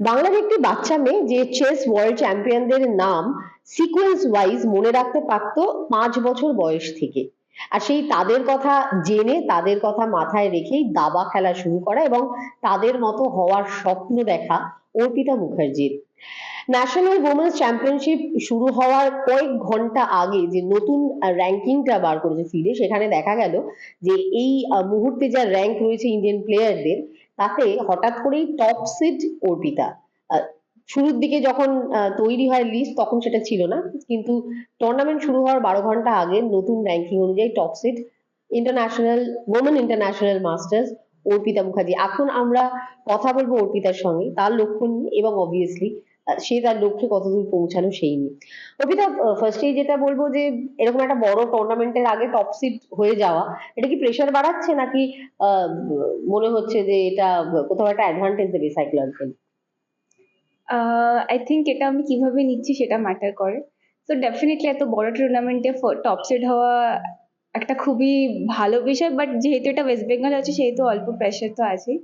বাংলার একটি বাচ্চা মেয়ে যে চেস ওয়ার্ল্ড চ্যাম্পিয়নদের নাম সিকোয়েন্স ওয়াইজ মনে রাখতে পারতো পাঁচ বছর বয়স থেকে। আর সেই তাদের কথা জেনে, তাদের কথা মাথায় রেখেই দাবা খেলা শুরু করা এবং তাদের মতো হওয়ার স্বপ্ন দেখা অর্পিতা মুখার্জির। ন্যাশনাল ওমেন্স চ্যাম্পিয়নশিপ শুরু হওয়ার কয়েক ঘণ্টা আগে যে নতুন র্যাঙ্কিংটা বার করেছে ফিরে, সেখানে দেখা গেল যে এই মুহূর্তে যা র্যাঙ্ক রয়েছে ইন্ডিয়ান প্লেয়ারদের তাতে হঠাৎ করেই টপ সিড অর্পিতা। শুরুর দিকে যখন তৈরি হয় লিস্ট তখন সেটা ছিল না। কিন্তু টুর্নামেন্ট শুরু হওয়ার বারো ঘণ্টা আগে নতুন র্যাঙ্কিং অনুযায়ী top seed international women international masters Arpita Mukherjee. এখন আমরা কথা বলব অর্পিতার সঙ্গে, তার লক্ষ্য নিয়ে এবং অবভিয়াসলি সে তার লক্ষ্যে কতদূর পৌঁছানো সেই নিয়ে। অর্পিতা ফার্স্টেই যেটা বলব যে, এরকম একটা বড় টুর্নামেন্টের আগে টপ সিড হয়ে যাওয়া, এটা কি প্রেশার বাড়াচ্ছে নাকি মনে হচ্ছে যে এটা কোথাও একটা অ্যাডভান্টেজ দেবে সাইকোলজিক্যাল আই থিঙ্ক এটা আমি কীভাবে নিচ্ছি সেটা ম্যাটার করে। তো ডেফিনেটলি এত বড় টুর্নামেন্টে টপ সেট হওয়া একটা খুবই ভালো বিষয় বাট যেহেতু এটা ওয়েস্ট বেঙ্গল আছে, সেহেতু অল্প প্রেশার তো আছেই।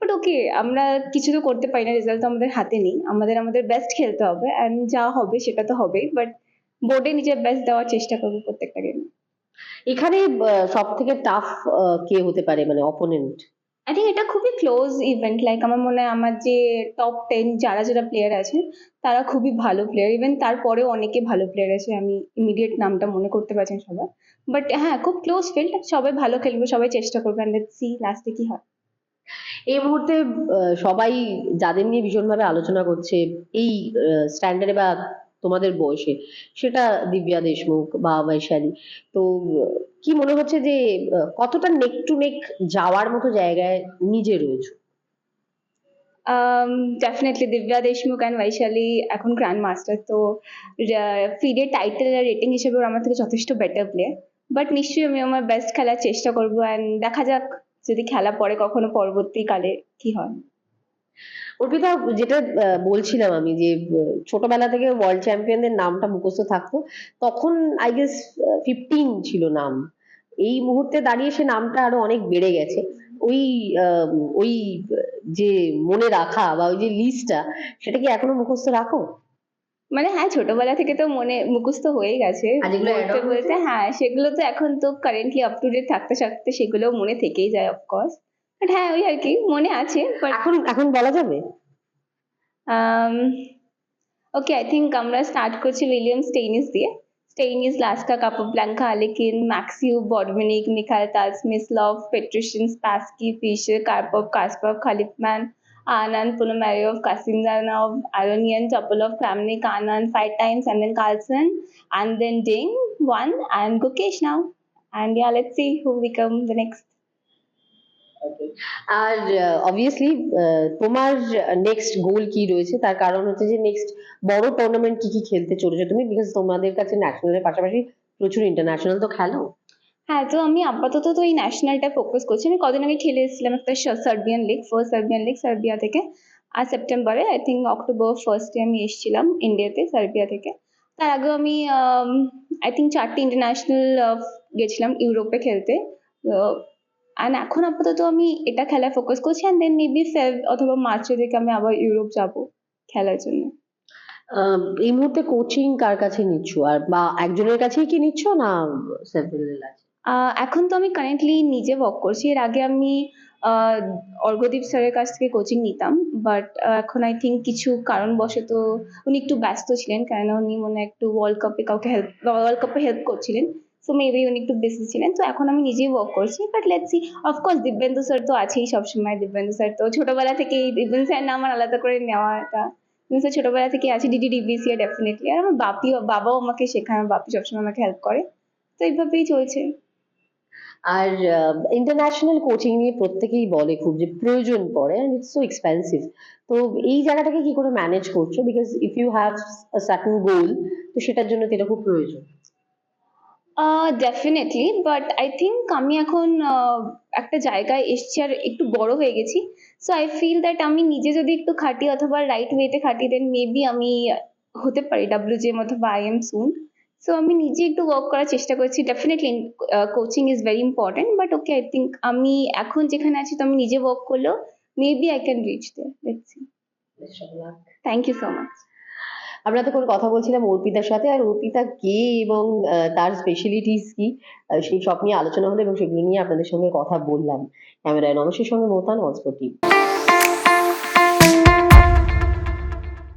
বাট ওকে আমরা কিছু তো করতে পারি না রেজাল্ট তো আমাদের হাতে নেই। আমাদের আমাদের বেস্ট খেলতে হবে অ্যান্ড যা হবে সেটা তো হবেই বাট বোর্ডে নিজের বেস্ট দেওয়ার চেষ্টা করব প্রত্যেকটা গেমে এখানে সব থেকে টাফ কে হতে পারে? মানে অপোনেন্ট আই থিঙ্ক এটা খুবই ক্লোজ ইভেন্ট লাইক আমার মনে হয় আমার যে টপ টেন যারা যারা প্লেয়ার আছে তারা খুবই ভালো প্লেয়ার ইভেন তারপরেও অনেকে ভালো প্লেয়ার আছে আমি ইমিডিয়েট নামটা মনে করতে পারছেন সবার। বাট হ্যাঁ খুব ক্লোজ ফিল্ড সবাই ভালো খেলবে সবাই চেষ্টা করবে অ্যান্ড সি লাস্টে কি হয়। এই মুহূর্তে সবাই যাদের নিয়ে ভীষণভাবে আলোচনা করছে এই স্ট্যান্ডার্ডে বা তোমাদের বয়সে, সেটা দিব্যা দেশমুখ বা বৈশালী তো, কি মনে হচ্ছে যে কতটা নেক টু নেক যাওয়ার মতো জায়গায় নিজে রয়েছে? ডেফিনেটলি দিব্যা দেশমুখ অ্যান্ড বৈশালী এখন গ্র্যান্ড মাস্টার তো ফিডে টাইটেল আর রেটিং হিসেবে আমার থেকে যথেষ্ট বেটার প্লেয়ার বাট নিশ্চয়ই আমি আমার বেস্ট খেলার চেষ্টা করব অ্যান্ড দেখা যাক যদি খেলা পরে কখনো পরবর্তীকালে কি হয়? অর্পিতা, যেটা বলছিলাম আমি যে ছোটবেলা থেকে ওয়ার্ল্ড চ্যাম্পিয়নদের নামটা মুখস্থ থাকতো, তখন আই গেস ফিফটিন ছিল নাম। এই মুহূর্তে দাঁড়িয়ে সে নামটা আরও অনেক বেড়ে গেছে। ওই ওই, যে মনে রাখা বা ওই যে লিস্টটা সেটা কি এখনও মুখস্থ রাখো? মানে হ্যাঁ ছোটবেলা থেকে তো মনে মুখস্থ হয়ে গেছে। বলতে বলতে হ্যাঁ সেগুলো তো এখন তো কারেন্টলি আপ টু ডেট থাকতে থাকতে সেগুলো মনে থেকেই যায় অফকোর্স বাট হ্যাঁ ওই আর কি মনে আছে এখন এখন বলা যাবে? ওকে আই থিঙ্ক আমরা স্টার্ট করছি উইলিয়াম টেনিস দিয়ে। Steinitz Lasker Capablanca Alekhine Max Euwe Botvinnik Mikhail Tal Smyslov Petrosian Spassky Fischer Karpov Kasparov Khalifman Anand Punomarev, Kasimdanov, Aronian, Topolov, Kramnik, Anand five times, and then Carlson, and then Ding one, and Gukesh now. And yeah, let's see who become the next. আর obviously তোমার next goal কি রয়েছে তার কারণ হচ্ছে যে next বড় tournament কি কি খেলতে চলেছো তুমি বিকজ তোমাদের কাছে ন্যাশনালের পাশাপাশি প্রচুর ইন্টারন্যাশনাল তো খেলো হ্যাঁ তো আমি আপাতত তো এই ন্যাশনালটা ফোকাস করছি। আমি কদিন আগে খেলে এসেছিলাম একটা Serbian league first Serbian league Serbia থেকে। আর সেপ্টেম্বরে আই থিঙ্ক অক্টোবর ফার্স্টে আমি এসেছিলাম ইন্ডিয়াতে সার্বিয়া থেকে। তার আগেও আমি আই থিঙ্ক চারটে ইন্টারন্যাশনাল গেছিলাম ইউরোপে খেলতে। অ্যান্ড এখন আপাতত আমি এটা খেলায় ফোকাস করছি। অ্যান্ড দেন মেবি ফেব অথবা মার্চের দিকে আমি আবার ইউরোপ যাব খেলার জন্য। এই মুহূর্তে কোচিং কার কাছে নিচ্ছ? আর বা একজনের কাছেই কি নিচ্ছ না সেভেরাল আছে এখন তো আমি কারেন্টলি নিজে ওয়ার্ক করছি। এর আগে আমি অর্ঘদীপ স্যারের কাছ থেকে কোচিং নিতাম বাট এখন আই থিঙ্ক কিছু কারণবশত উনি একটু ব্যস্ত ছিলেন, কেননা উনি মনে একটু ওয়ার্ল্ড কাপে কাউকে হেল্প ওয়ার্ল্ড কাপে হেল্প করছিলেন। সো মেবি উনি একটু বেশি ছিলেন। তো এখন আমি নিজেই ওয়ার্ক করছি but let's see of course Dibyendu sir তো আছেই সবসময়, দিব্যেন্দু স্যার তো ছোটবেলা থেকেই, দিব্যেন্দু স্যার নাম আমার আলাদা করে নেওয়া এটা স্যার ছোটবেলা থেকে আছে ডিডি ডিবিসি ডেফিনেটলি আর আমার বাপি বাবাও আমাকে শেখায়, আমার বাপি সবসময় আমাকে হেল্প করে। তো এইভাবেই চলছে। আর ইন্টারন্যাশনাল কোচিং নিয়ে প্রত্যেকেই বলে খুব যে প্রয়োজন পড়ে অ্যান্ড ইটস সো এক্সপেন্সিভ তো এই জায়গাটাকে কি করে ম্যানেজ করছ? Because if you have a certain goal তো সেটার জন্য তো খুব প্রয়োজন। ডেফিনেটলি বাট আই থিঙ্ক আমি এখন একটা জায়গায় এসছি আর একটু বড় হয়ে গেছি। সো আই ফিল দ্যাট আমি নিজে যদি একটু খাটি অথবা রাইট ওয়েতে খাটি দেন মেবি আমি হতে পারি ডাব্লিউ জেম অথবা আই এম সুন সো আমি নিজে একটু ওয়ার্ক করার চেষ্টা করছি। Definitely coaching is very important but okay I think আমি এখন যেখানে আছি তো আমি নিজে ওয়ার্ক করলেও maybe I can reach there let's see best of luck thank you so much আমরা তখন কথা বলছিলাম অর্পিতার সাথে আর অর্পিতা কে এবং তার স্পেশালিটিস কি? সেই সব নিয়ে আলোচনা হলো এবং সেগুলো নিয়ে আপনাদের সঙ্গে কথা বললাম। ক্যামেরায় নমসের সঙ্গে মোতান অজপটি